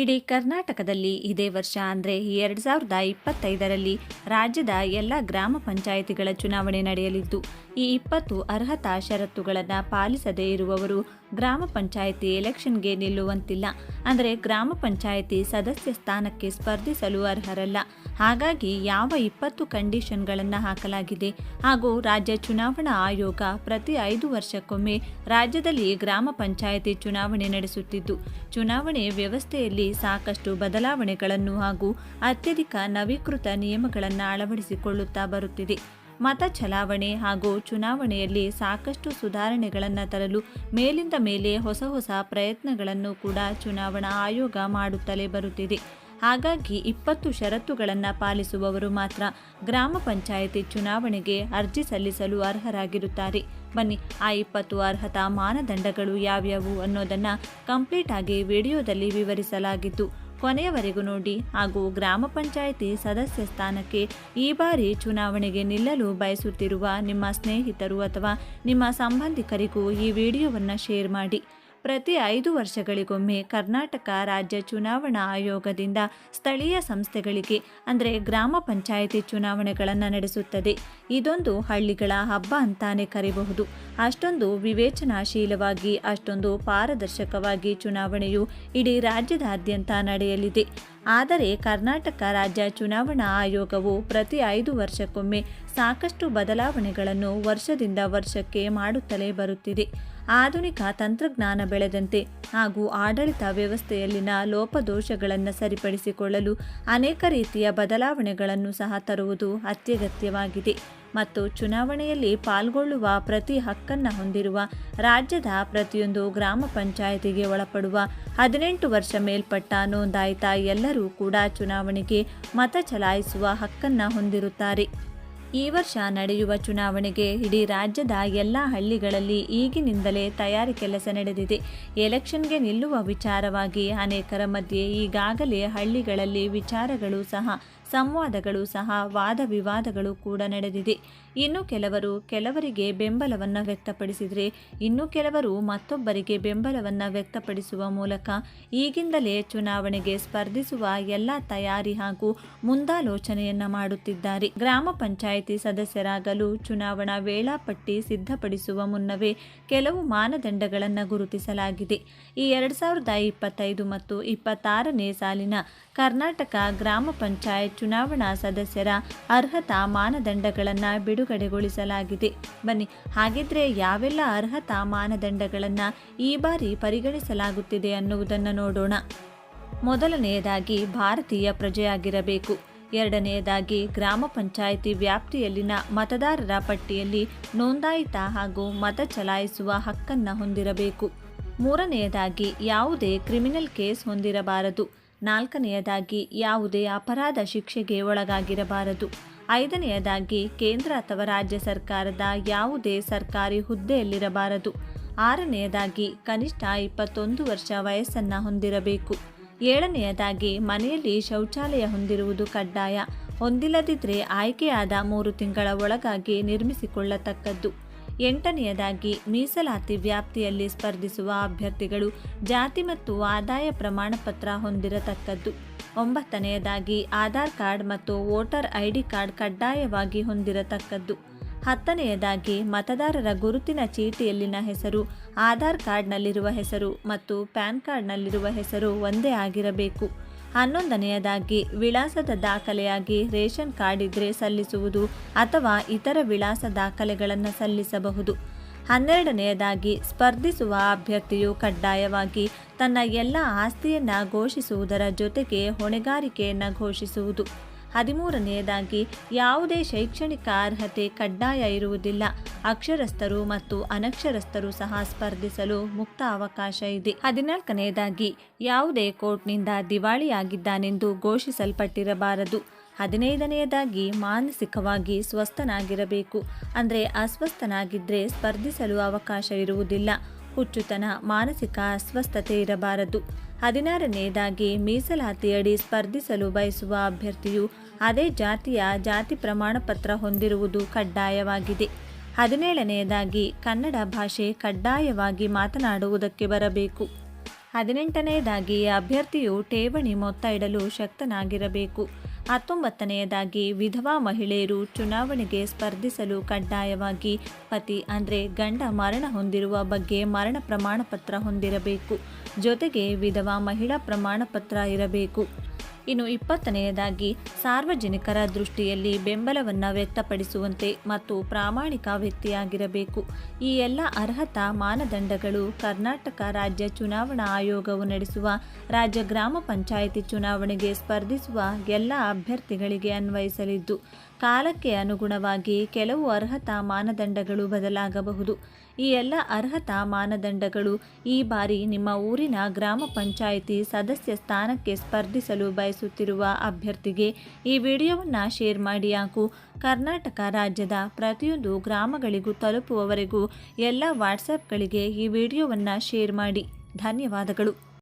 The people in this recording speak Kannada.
ಇಡೀ ಕರ್ನಾಟಕದಲ್ಲಿ ಇದೇ ವರ್ಷ ಅಂದರೆ ಎರಡು ಸಾವಿರದ ಇಪ್ಪತ್ತೈದರಲ್ಲಿ ರಾಜ್ಯದ ಎಲ್ಲ ಗ್ರಾಮ ಪಂಚಾಯಿತಿಗಳ ಚುನಾವಣೆ ನಡೆಯಲಿದ್ದು, ಈ ಇಪ್ಪತ್ತು ಅರ್ಹತಾ ಷರತ್ತುಗಳನ್ನು ಪಾಲಿಸದೇ ಇರುವವರು ಗ್ರಾಮ ಪಂಚಾಯಿತಿ ಎಲೆಕ್ಷನ್ಗೆ ನಿಲ್ಲುವಂತಿಲ್ಲ. ಅಂದರೆ ಗ್ರಾಮ ಪಂಚಾಯಿತಿ ಸದಸ್ಯ ಸ್ಥಾನಕ್ಕೆ ಸ್ಪರ್ಧಿಸಲು ಅರ್ಹರಲ್ಲ. ಹಾಗಾಗಿ ಯಾವ ಇಪ್ಪತ್ತು ಕಂಡೀಷನ್ಗಳನ್ನು ಹಾಕಲಾಗಿದೆ? ಹಾಗೂ ರಾಜ್ಯ ಚುನಾವಣಾ ಆಯೋಗ ಪ್ರತಿ ಐದು ವರ್ಷಕ್ಕೊಮ್ಮೆ ರಾಜ್ಯದಲ್ಲಿ ಗ್ರಾಮ ಪಂಚಾಯಿತಿ ಚುನಾವಣೆ ನಡೆಸುತ್ತಿದ್ದು, ಚುನಾವಣೆ ವ್ಯವಸ್ಥೆಯಲ್ಲಿ ಸಾಕಷ್ಟು ಬದಲಾವಣೆಗಳನ್ನು ಹಾಗೂ ಅತ್ಯಧಿಕ ನವೀಕೃತ ನಿಯಮಗಳನ್ನು ಅಳವಡಿಸಿಕೊಳ್ಳುತ್ತಾ ಬರುತ್ತಿದೆ. ಮತ ಚಲಾವಣೆ ಹಾಗೂ ಚುನಾವಣೆಯಲ್ಲಿ ಸಾಕಷ್ಟು ಸುಧಾರಣೆಗಳನ್ನು ತರಲು ಮೇಲಿಂದ ಮೇಲೆ ಹೊಸ ಹೊಸ ಪ್ರಯತ್ನಗಳನ್ನು ಕೂಡ ಚುನಾವಣಾ ಆಯೋಗ ಮಾಡುತ್ತಲೇ ಬರುತ್ತಿದೆ. ಹಾಗಾಗಿ ಇಪ್ಪತ್ತು ಷರತ್ತುಗಳನ್ನು ಪಾಲಿಸುವವರು ಮಾತ್ರ ಗ್ರಾಮ ಪಂಚಾಯಿತಿ ಚುನಾವಣೆಗೆ ಅರ್ಜಿ ಸಲ್ಲಿಸಲು ಅರ್ಹರಾಗಿರುತ್ತಾರೆ. ಬನ್ನಿ, ಆ ಇಪ್ಪತ್ತು ಅರ್ಹತಾ ಮಾನದಂಡಗಳು ಯಾವ್ಯಾವು ಅನ್ನೋದನ್ನು ಕಂಪ್ಲೀಟ್ ಆಗಿ ವಿಡಿಯೋದಲ್ಲಿ ವಿವರಿಸಲಾಗಿತ್ತು ಕೊನೆಯವರೆಗೂ ನೋಡಿ ಹಾಗೂ ಗ್ರಾಮ ಪಂಚಾಯಿತಿ ಸದಸ್ಯ ಸ್ಥಾನಕ್ಕೆ ಈ ಬಾರಿ ಚುನಾವಣೆಗೆ ನಿಲ್ಲಲು ಬಯಸುತ್ತಿರುವ ನಿಮ್ಮ ಸ್ನೇಹಿತರು ಅಥವಾ ನಿಮ್ಮ ಸಂಬಂಧಿಕರಿಗೂ ಈ ವಿಡಿಯೋವನ್ನು ಶೇರ್ ಮಾಡಿ. ಪ್ರತಿ ಐದು ವರ್ಷಗಳಿಗೊಮ್ಮೆ ಕರ್ನಾಟಕ ರಾಜ್ಯ ಚುನಾವಣಾ ಆಯೋಗದಿಂದ ಸ್ಥಳೀಯ ಸಂಸ್ಥೆಗಳಿಗೆ, ಅಂದರೆ ಗ್ರಾಮ ಪಂಚಾಯಿತಿ ಚುನಾವಣೆಗಳನ್ನು ನಡೆಸುತ್ತದೆ. ಇದೊಂದು ಹಳ್ಳಿಗಳ ಹಬ್ಬ ಅಂತಾನೆ ಕರೆಯಬಹುದು ಅಷ್ಟೊಂದು ವಿವೇಚನಾಶೀಲವಾಗಿ, ಅಷ್ಟೊಂದು ಪಾರದರ್ಶಕವಾಗಿ ಚುನಾವಣೆಯು ಇಡೀ ರಾಜ್ಯದಾದ್ಯಂತ ನಡೆಯಲಿದೆ. ಆದರೆ ಕರ್ನಾಟಕ ರಾಜ್ಯ ಚುನಾವಣಾ ಆಯೋಗವು ಪ್ರತಿ ಐದು ವರ್ಷಕ್ಕೊಮ್ಮೆ ಸಾಕಷ್ಟು ಬದಲಾವಣೆಗಳನ್ನು ವರ್ಷದಿಂದ ವರ್ಷಕ್ಕೆ ಮಾಡುತ್ತಲೇ ಬರುತ್ತಿದೆ. ಆಧುನಿಕ ತಂತ್ರಜ್ಞಾನ ಬೆಳೆದಂತೆ ಹಾಗೂ ಆಡಳಿತ ವ್ಯವಸ್ಥೆಯಲ್ಲಿನ ಲೋಪದೋಷಗಳನ್ನು ಸರಿಪಡಿಸಿಕೊಳ್ಳಲು ಅನೇಕ ರೀತಿಯ ಬದಲಾವಣೆಗಳನ್ನು ಸಹ ತರುವುದು ಅತ್ಯಗತ್ಯವಾಗಿದೆ. ಮತ್ತು ಚುನಾವಣೆಯಲ್ಲಿ ಪಾಲ್ಗೊಳ್ಳುವ ಪ್ರತಿ ಹಕ್ಕನ್ನು ಹೊಂದಿರುವ ರಾಜ್ಯದ ಪ್ರತಿಯೊಂದು ಗ್ರಾಮ ಪಂಚಾಯಿತಿಗೆ ಒಳಪಡುವ ಹದಿನೆಂಟು ವರ್ಷ ಮೇಲ್ಪಟ್ಟ ನೋಂದಾಯಿತ ಎಲ್ಲರೂ ಕೂಡ ಚುನಾವಣೆಗೆ ಮತ ಚಲಾಯಿಸುವ ಹಕ್ಕನ್ನು ಹೊಂದಿರುತ್ತಾರೆ. ಈ ವರ್ಷ ನಡೆಯುವ ಚುನಾವಣೆಗೆ ಇಡೀ ರಾಜ್ಯದ ಎಲ್ಲ ಹಳ್ಳಿಗಳಲ್ಲಿ ಈಗಿನಿಂದಲೇ ತಯಾರಿ ಕೆಲಸ ನಡೆದಿದೆ. ಎಲೆಕ್ಷನ್ಗೆ ನಿಲ್ಲುವ ವಿಚಾರವಾಗಿ ಅನೇಕರ ಮಧ್ಯೆ ಈಗಾಗಲೇ ಹಳ್ಳಿಗಳಲ್ಲಿ ವಿಚಾರಗಳು ಸಹ ಸಂವಾದಗಳು ಸಹ ವಾದ ವಿವಾದಗಳು ಕೂಡ ನಡೆದಿದೆ. ಇನ್ನು ಕೆಲವರು ಕೆಲವರಿಗೆ ಬೆಂಬಲವನ್ನು ವ್ಯಕ್ತಪಡಿಸಿದರೆ, ಇನ್ನು ಕೆಲವರು ಮತ್ತೊಬ್ಬರಿಗೆ ಬೆಂಬಲವನ್ನು ವ್ಯಕ್ತಪಡಿಸುವ ಮೂಲಕ ಈಗಿಂದಲೇ ಚುನಾವಣೆಗೆ ಸ್ಪರ್ಧಿಸುವ ಎಲ್ಲ ತಯಾರಿ ಹಾಗೂ ಮುಂದಾಲೋಚನೆಯನ್ನು ಮಾಡುತ್ತಿದ್ದಾರೆ. ಗ್ರಾಮ ಪಂಚಾಯಿತಿ ಸದಸ್ಯರಾಗಲು ಚುನಾವಣಾ ವೇಳಾಪಟ್ಟಿ ಸಿದ್ಧಪಡಿಸುವ ಮುನ್ನವೇ ಕೆಲವು ಮಾನದಂಡಗಳನ್ನು ಗುರುತಿಸಲಾಗಿದೆ. ಈ ಎರಡು ಸಾವಿರದ ಇಪ್ಪತ್ತೈದು ಮತ್ತು ಇಪ್ಪತ್ತಾರನೇ ಸಾಲಿನ ಕರ್ನಾಟಕ ಗ್ರಾಮ ಪಂಚಾಯತ್ ಚುನಾವಣಾ ಸದಸ್ಯರ ಅರ್ಹತಾ ಮಾನದಂಡಗಳನ್ನು ಬಿಡುಗಡೆಗೊಳಿಸಲಾಗಿದೆ. ಬನ್ನಿ, ಹಾಗಿದ್ರೆ ಯಾವೆಲ್ಲ ಅರ್ಹತಾ ಮಾನದಂಡಗಳನ್ನು ಈ ಬಾರಿ ಪರಿಗಣಿಸಲಾಗುತ್ತಿದೆ ಅನ್ನುವುದನ್ನು ನೋಡೋಣ. ಮೊದಲನೆಯದಾಗಿ ಭಾರತೀಯ ಪ್ರಜೆಯಾಗಿರಬೇಕು. ಎರಡನೆಯದಾಗಿ ಗ್ರಾಮ ಪಂಚಾಯಿತಿ ವ್ಯಾಪ್ತಿಯಲ್ಲಿನ ಮತದಾರರ ಪಟ್ಟಿಯಲ್ಲಿ ನೋಂದಾಯಿತ ಹಾಗೂ ಮತ ಚಲಾಯಿಸುವ ಹಕ್ಕನ್ನು ಹೊಂದಿರಬೇಕು. ಮೂರನೆಯದಾಗಿ ಯಾವುದೇ ಕ್ರಿಮಿನಲ್ ಕೇಸ್ ಹೊಂದಿರಬಾರದು. ನಾಲ್ಕನೆಯದಾಗಿ, ಯಾವುದೇ ಅಪರಾಧ ಶಿಕ್ಷೆಗೆ ಒಳಗಾಗಿರಬಾರದು. ಐದನೆಯದಾಗಿ, ಕೇಂದ್ರ ಅಥವಾ ರಾಜ್ಯ ಸರ್ಕಾರದ ಯಾವುದೇ ಸರ್ಕಾರಿ ಹುದ್ದೆಯಲ್ಲಿರಬಾರದು. ಆರನೆಯದಾಗಿ, ಕನಿಷ್ಠ ಇಪ್ಪತ್ತೊಂದು ವರ್ಷ ವಯಸ್ಸನ್ನು ಹೊಂದಿರಬೇಕು. ಏಳನೆಯದಾಗಿ, ಮನೆಯಲ್ಲಿ ಶೌಚಾಲಯ ಹೊಂದಿರುವುದು ಕಡ್ಡಾಯ. ಹೊಂದಿಲ್ಲದಿದ್ದರೆ ಆಯ್ಕೆಯಾದ ಮೂರು ತಿಂಗಳ ಒಳಗಾಗಿ ನಿರ್ಮಿಸಿಕೊಳ್ಳತಕ್ಕದ್ದು. ಎಂಟನೆಯದಾಗಿ ಮೀಸಲಾತಿ ವ್ಯಾಪ್ತಿಯಲ್ಲಿ ಸ್ಪರ್ಧಿಸುವ ಅಭ್ಯರ್ಥಿಗಳು ಜಾತಿ ಮತ್ತು ಆದಾಯ ಪ್ರಮಾಣಪತ್ರ ಹೊಂದಿರತಕ್ಕದ್ದು. ಒಂಬತ್ತನೆಯದಾಗಿ ಆಧಾರ್ ಕಾರ್ಡ್ ಮತ್ತು ವೋಟರ್ ಐಡಿ ಕಾರ್ಡ್ ಕಡ್ಡಾಯವಾಗಿ ಹೊಂದಿರತಕ್ಕದ್ದು. ಹತ್ತನೆಯದಾಗಿ ಮತದಾರರ ಗುರುತಿನ ಚೀಟಿಯಲ್ಲಿನ ಹೆಸರು, ಆಧಾರ್ ಕಾರ್ಡ್ನಲ್ಲಿರುವ ಹೆಸರು ಮತ್ತು ಪ್ಯಾನ್ ಕಾರ್ಡ್ನಲ್ಲಿರುವ ಹೆಸರು ಒಂದೇ ಆಗಿರಬೇಕು. ಹನ್ನೊಂದನೆಯದಾಗಿ, ವಿಳಾಸದ ದಾಖಲೆಯಾಗಿ ರೇಷನ್ ಕಾರ್ಡ್ ಇದ್ರೆ ಸಲ್ಲಿಸುವುದು ಅಥವಾ ಇತರ ವಿಳಾಸ ದಾಖಲೆಗಳನ್ನು ಸಲ್ಲಿಸಬಹುದು. ಹನ್ನೆರಡನೆಯದಾಗಿ, ಸ್ಪರ್ಧಿಸುವ ಅಭ್ಯರ್ಥಿಯು ಕಡ್ಡಾಯವಾಗಿ ತನ್ನ ಎಲ್ಲ ಆಸ್ತಿಯನ್ನು ಘೋಷಿಸುವುದರ ಜೊತೆಗೆ ಹೊಣೆಗಾರಿಕೆಯನ್ನು ಘೋಷಿಸುವುದು. ಹದಿಮೂರನೆಯದಾಗಿ, ಯಾವುದೇ ಶೈಕ್ಷಣಿಕ ಅರ್ಹತೆ ಕಡ್ಡಾಯ ಇರುವುದಿಲ್ಲ. ಅಕ್ಷರಸ್ಥರು ಮತ್ತು ಅನಕ್ಷರಸ್ಥರು ಸಹ ಸ್ಪರ್ಧಿಸಲು ಮುಕ್ತ ಅವಕಾಶ ಇದೆ. ಹದಿನಾಲ್ಕನೆಯದಾಗಿ, ಯಾವುದೇ ಕೋರ್ಟ್ನಿಂದ ದಿವಾಳಿಯಾಗಿದ್ದಾನೆಂದು ಘೋಷಿಸಲ್ಪಟ್ಟಿರಬಾರದು. ಹದಿನೈದನೆಯದಾಗಿ, ಮಾನಸಿಕವಾಗಿ ಸ್ವಸ್ಥನಾಗಿರಬೇಕು. ಅಂದರೆ ಅಸ್ವಸ್ಥನಾಗಿದ್ದರೆ ಸ್ಪರ್ಧಿಸಲು ಅವಕಾಶ ಇರುವುದಿಲ್ಲ ಹುಚ್ಚುತನ, ಮಾನಸಿಕ ಅಸ್ವಸ್ಥತೆ ಇರಬಾರದು. ಹದಿನಾರನೆಯದಾಗಿ ಮೀಸಲಾತಿಯಡಿ ಸ್ಪರ್ಧಿಸಲು ಬಯಸುವ ಅಭ್ಯರ್ಥಿಯು ಅದೇ ಜಾತಿಯ ಜಾತಿ ಪ್ರಮಾಣ ಪತ್ರ ಹೊಂದಿರುವುದು ಕಡ್ಡಾಯವಾಗಿದೆ. ಹದಿನೇಳನೆಯದಾಗಿ ಕನ್ನಡ ಭಾಷೆ ಕಡ್ಡಾಯವಾಗಿ ಮಾತನಾಡುವುದಕ್ಕೆ ಬರಬೇಕು. ಹದಿನೆಂಟನೆಯದಾಗಿ ಅಭ್ಯರ್ಥಿಯು ಠೇವಣಿ ಮೊತ್ತ ಇಡಲು ಶಕ್ತನಾಗಿರಬೇಕು. ಹತ್ತೊಂಬತ್ತನೆಯದಾಗಿ ವಿಧವಾ ಮಹಿಳೆಯರು ಚುನಾವಣೆಗೆ ಸ್ಪರ್ಧಿಸಲು ಕಡ್ಡಾಯವಾಗಿ ಪತಿ ಅಂದರೆ ಗಂಡ ಮರಣ ಹೊಂದಿರುವ ಬಗ್ಗೆ ಮರಣ ಪ್ರಮಾಣ ಪತ್ರ ಹೊಂದಿರಬೇಕು. ಜೊತೆಗೆ ವಿಧವಾ ಮಹಿಳಾ ಪ್ರಮಾಣ ಪತ್ರ ಇರಬೇಕು. ಇನ್ನು ಇಪ್ಪತ್ತನೆಯದಾಗಿ ಸಾರ್ವಜನಿಕರ ದೃಷ್ಟಿಯಲ್ಲಿ ಬೆಂಬಲವನ್ನು ವ್ಯಕ್ತಪಡಿಸುವಂತೆ ಮತ್ತು ಪ್ರಾಮಾಣಿಕ ವ್ಯಕ್ತಿಯಾಗಿರಬೇಕು. ಈ ಎಲ್ಲ ಅರ್ಹತಾ ಮಾನದಂಡಗಳು ಕರ್ನಾಟಕ ರಾಜ್ಯ ಚುನಾವಣಾ ಆಯೋಗವು ನಡೆಸುವ, ರಾಜ್ಯ ಗ್ರಾಮ ಪಂಚಾಯಿತಿ ಚುನಾವಣೆಗೆ ಸ್ಪರ್ಧಿಸುವ ಎಲ್ಲ ಅಭ್ಯರ್ಥಿಗಳಿಗೆ ಅನ್ವಯಿಸಲಿದ್ದು ಕಾಲಕ್ಕೆ ಅನುಗುಣವಾಗಿ ಕೆಲವು ಅರ್ಹತಾ ಮಾನದಂಡಗಳು ಬದಲಾಗಬಹುದು. ಈ ಎಲ್ಲ ಅರ್ಹತಾ ಮಾನದಂಡಗಳು ಈ ಬಾರಿ ನಿಮ್ಮ ಊರಿನ ಗ್ರಾಮ ಪಂಚಾಯಿತಿ ಸದಸ್ಯ ಸ್ಥಾನಕ್ಕೆ ಸ್ಪರ್ಧಿಸಲು ಬಯಸುತ್ತಿರುವ ಅಭ್ಯರ್ಥಿಗೆ ಈ ವಿಡಿಯೋವನ್ನು ಶೇರ್ ಮಾಡಿ. ಹಾಕು ಕರ್ನಾಟಕ ರಾಜ್ಯದ ಪ್ರತಿಯೊಂದು ಗ್ರಾಮಗಳಿಗೂ ತಲುಪುವವರೆಗೂ ಎಲ್ಲ ವಾಟ್ಸಪ್ಗಳಿಗೆ ಈ ವಿಡಿಯೋವನ್ನು ಶೇರ್ ಮಾಡಿ. ಧನ್ಯವಾದಗಳು.